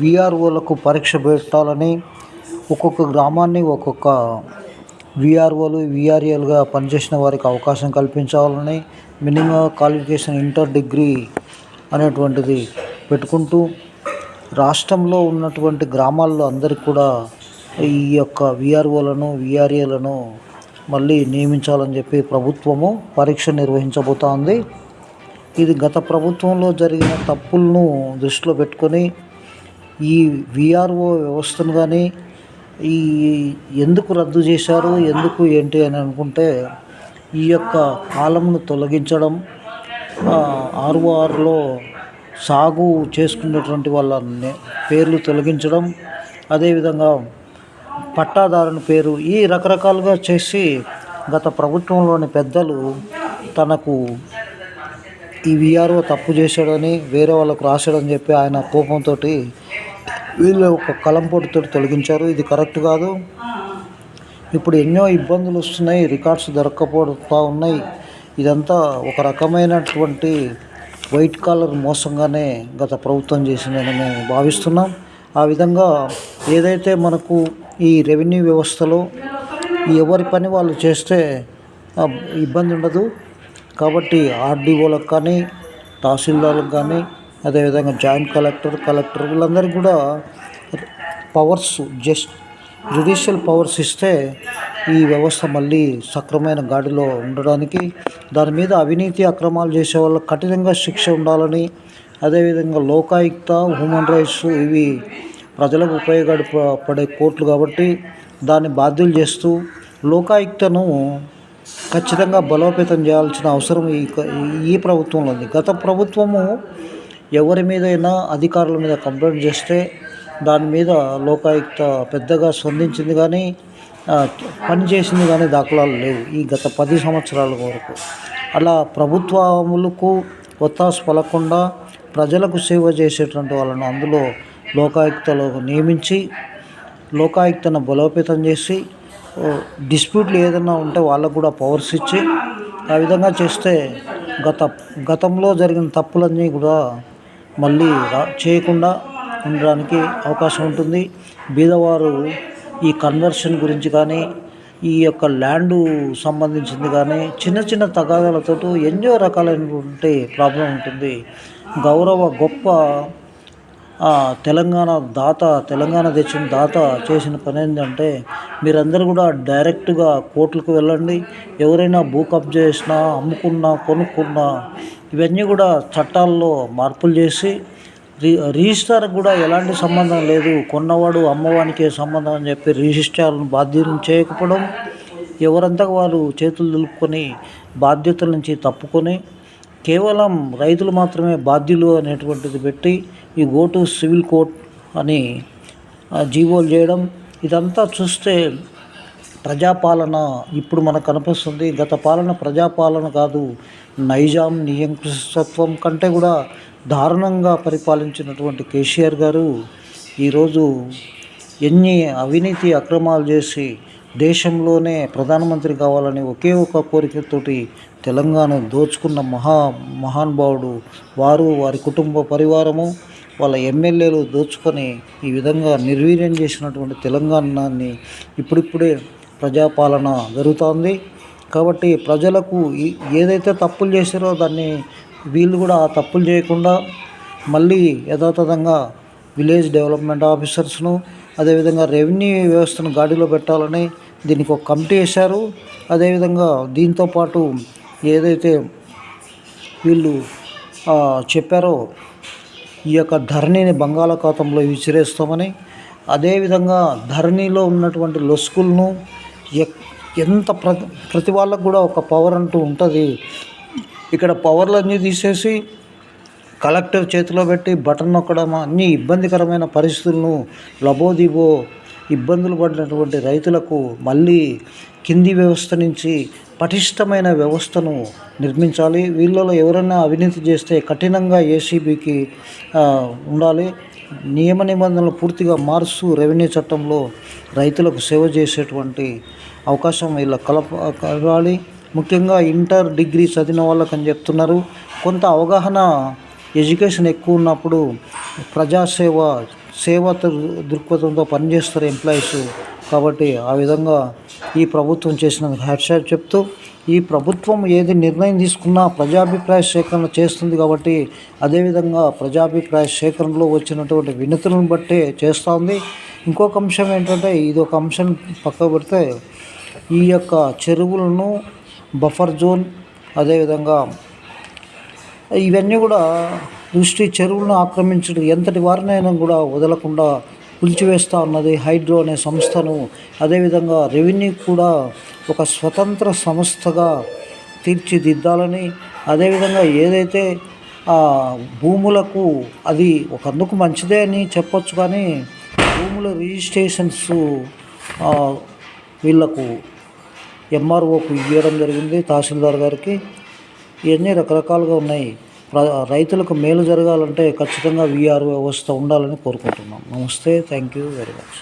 విఆర్ఓలకు పరీక్ష పెట్టాలని ఒక్కొక్క గ్రామాన్ని ఒక్కొక్క విఆర్ఓలు విఆర్ఏలుగా పనిచేసిన వారికి అవకాశం కల్పించాలని మినిమం క్వాలిఫికేషన్ ఇంటర్ డిగ్రీ అనేటువంటిది పెట్టుకుంటూ రాష్ట్రంలో ఉన్నటువంటి గ్రామాల్లో అందరికి కూడా ఈ యొక్క విఆర్ఓలను విఆర్ఏలను మళ్ళీ నియమించాలని చెప్పి ప్రభుత్వము పరీక్ష నిర్వహించబోతోంది. ఇది గత ప్రభుత్వంలో జరిగిన తప్పులను దృష్టిలో పెట్టుకొని ఈ విఆర్ఓ వ్యవస్థను కానీ ఈ ఎందుకు రద్దు చేశారు ఎందుకు ఏంటి అని అనుకుంటే ఈ యొక్క కాలంను తొలగించడం ఆర్ఓఆర్లో సాగు చేసుకున్నటువంటి వాళ్ళ నే- పేర్లు తొలగించడం అదేవిధంగా పట్టాదారుని పేరు ఈ రకరకాలుగా చేసి గత ప్రభుత్వంలోని పెద్దలు తనకు ఈ విఆర్ఓ తప్పు చేశాడని వేరే వాళ్ళకు రాశాడని చెప్పి ఆయన కోపంతో వీళ్ళు ఒక కలంపోటుతో తొలగించారు. ఇది కరెక్ట్ కాదు. ఇప్పుడు ఎన్నో ఇబ్బందులు వస్తున్నాయి. రికార్డ్స్ దొరక్కపోతా ఉన్నాయి. ఇదంతా ఒక రకమైనటువంటి వైట్ కాలర్ మోసంగానే గత ప్రభుత్వం చేసిందని మేము భావిస్తున్నాం. ఆ విధంగా ఏదైతే మనకు ఈ రెవెన్యూ వ్యవస్థలో ఎవరి పని వాళ్ళు చేస్తే ఇబ్బంది ఉండదు. కాబట్టి ఆర్డీఓలకు కానీ తహసీల్దార్లకు కానీ అదేవిధంగా జాయింట్ కలెక్టర్ కలెక్టర్ వీళ్ళందరికీ కూడా పవర్స్ జస్ట్ జ్యుడిషియల్ పవర్స్ ఇస్తే ఈ వ్యవస్థ మళ్ళీ సక్రమైన గాడిలో ఉండడానికి దాని మీద అవినీతి అక్రమాలు చేసే వాళ్ళకి కఠినంగా శిక్ష ఉండాలని అదేవిధంగా లోకాయుక్త హ్యూమన్ రైట్స్ ఇవి ప్రజలకు ఉపయోగపడే కోర్టులు కాబట్టి దాన్ని బాధ్యులు చేస్తూ లోకాయుక్తను ఖచ్చితంగా బలోపేతం చేయాల్సిన అవసరం ఈ ఈ ప్రభుత్వంలో ఉంది. గత ప్రభుత్వము ఎవరి మీదైనా అధికారుల మీద కంప్లైంట్ చేస్తే దాని మీద లోకాయుక్త పెద్దగా స్పందించింది కానీ పనిచేసింది పని చేసింది కానీ దాఖలాలు లేవు ఈ గత పది సంవత్సరాల వరకు. అలా ప్రభుత్వములకు ఒత్తాసు పలకుండా ప్రజలకు సేవ చేసేటువంటి వాళ్ళను అందులో లోకాయుక్తలో నియమించి లోకాయుక్తను బలోపేతం చేసి డిస్ప్యూట్లు ఏదైనా ఉంటే వాళ్ళకు కూడా పవర్స్ ఇచ్చి ఆ విధంగా చేస్తే గత గతంలో జరిగిన తప్పులన్నీ కూడా మళ్ళీ చేయకుండా ఉండడానికి అవకాశం ఉంటుంది. బీదవారు ఈ కన్వర్షన్ గురించి కానీ ఈ యొక్క ల్యాండు సంబంధించింది కానీ చిన్న చిన్న తగాదాలతో ఎన్నో రకాలైనటువంటి ప్రాబ్లం ఉంటుంది. గౌరవ గొప్ప తెలంగాణ దాత తెలంగాణ తెచ్చిన దాత చేసిన పని ఏంటంటే మీరందరూ కూడా డైరెక్ట్గా కోర్టులకు వెళ్ళండి. ఎవరైనా భూ కబ్జా చేసినా అమ్ముకున్నా కొనుక్కున్నా ఇవన్నీ కూడా చట్టాల్లో మార్పులు చేసి రి రిజిస్టార్ కూడా ఎలాంటి సంబంధం లేదు. కొన్నవాడు అమ్మవానికి సంబంధం అని చెప్పి రిజిస్టార్ను బాధ్యతను చేయకపోవడం ఎవరంతా వారు చేతులు దులుపుకొని బాధ్యతల నుంచి తప్పుకొని కేవలం రైతులు మాత్రమే బాధ్యులు అనేటువంటిది పెట్టి ఈ గో టు సివిల్ కోర్ట్ అని జీవోలు చేయడం ఇదంతా చూస్తే ప్రజాపాలన ఇప్పుడు మనకు కనిపిస్తుంది. గత పాలన ప్రజాపాలన కాదు నైజాం నియంకృతత్వం కంటే కూడా దారుణంగా పరిపాలించినటువంటి కేసీఆర్ గారు ఈరోజు ఎన్ని అవినీతి అక్రమాలు చేసి దేశంలోనే ప్రధానమంత్రి కావాలని ఒకే ఒక కోరికతోటి తెలంగాణ దోచుకున్న మహా మహానుభావుడు వారు వారి కుటుంబ పరివారము వాళ్ళ ఎమ్మెల్యేలు దోచుకొని ఈ విధంగా నిర్వీర్యం చేసినటువంటి తెలంగాణని ఇప్పుడిప్పుడే ప్రజాపాలన జరుగుతోంది. కాబట్టి ప్రజలకు ఏదైతే తప్పులు చేశారో దాన్ని వీళ్ళు కూడా ఆ తప్పులు చేయకుండా మళ్ళీ యథాతథంగా విలేజ్ డెవలప్మెంట్ ఆఫీసర్స్ను అదేవిధంగా రెవెన్యూ వ్యవస్థను గాడిలో పెట్టాలని దీనికి ఒక కమిటీ వేశారు. అదేవిధంగా దీంతోపాటు ఏదైతే వీళ్ళు చెప్పారో ఈ యొక్క ధరణిని బంగాళాఖాతంలో విసిరేస్తామని అదేవిధంగా ధరణిలో ఉన్నటువంటి లొసుకులను ఎంత ప్రతి ప్రతి వాళ్ళకు కూడా ఒక పవర్ అంటూ ఉంటుంది. ఇక్కడ పవర్లన్నీ తీసేసి కలెక్టర్ చేతిలో పెట్టి బటన్ నొక్కడం అన్ని ఇబ్బందికరమైన పరిస్థితులను లబోదిబో ఇబ్బందులు పడినటువంటి రైతులకు మళ్ళీ కింది వ్యవస్థ నుంచి పటిష్టమైన వ్యవస్థను నిర్మించాలి. వీళ్ళలో ఎవరైనా అవినీతి చేస్తే కఠినంగా ఏసీబీకి ఉండాలి. నియమ నిబంధనలు పూర్తిగా మారుస్తూ రెవెన్యూ చట్టంలో రైతులకు సేవ చేసేటువంటి అవకాశం వీళ్ళ కలప కలగాలి. ముఖ్యంగా ఇంటర్ డిగ్రీ చదివిన వాళ్ళకని చెప్తున్నారు. కొంత అవగాహన ఎడ్యుకేషన్ ఎక్కువ ఉన్నప్పుడు ప్రజాసేవ సేవ దృక్పథంతో పనిచేస్తారు ఎంప్లాయీస్. కాబట్టి ఆ విధంగా ఈ ప్రభుత్వం చేసిన హ్యాట్సాప్ చెప్తూ ఈ ప్రభుత్వం ఏది నిర్ణయం తీసుకున్నా ప్రజాభిప్రాయ సేకరణ చేస్తుంది కాబట్టి అదేవిధంగా ప్రజాభిప్రాయ సేకరణలో వచ్చినటువంటి వినతులను బట్టే చేస్తుంది. ఇంకొక అంశం ఏంటంటే ఇది ఒక అంశం పక్క పెడితే ఈ యొక్క చెరువులను బఫర్ జోన్ అదేవిధంగా ఇవన్నీ కూడా దృష్టి చెరువులను ఆక్రమించడం ఎంతటి వారినైనా కూడా వదలకుండా కూల్చివేస్తూ ఉన్నది హైడ్రో అనే సంస్థను. అదేవిధంగా రెవెన్యూ కూడా ఒక స్వతంత్ర సంస్థగా తీర్చిదిద్దాలని అదేవిధంగా ఏదైతే ఆ భూములకు అది ఒకందుకు మంచిదే అని చెప్పొచ్చు కానీ భూముల రిజిస్ట్రేషన్స్ వీళ్ళకు ఎంఆర్ఓకు ఇవ్వడం జరిగింది తహసీల్దార్ గారికి. ఇవన్నీ రకరకాలుగా ఉన్నాయి. రైతులకు మేలు జరగాలంటే ఖచ్చితంగా విఆర్ వ్యవస్థ ఉండాలని కోరుకుంటున్నాం. నమస్తే. Thank you very much.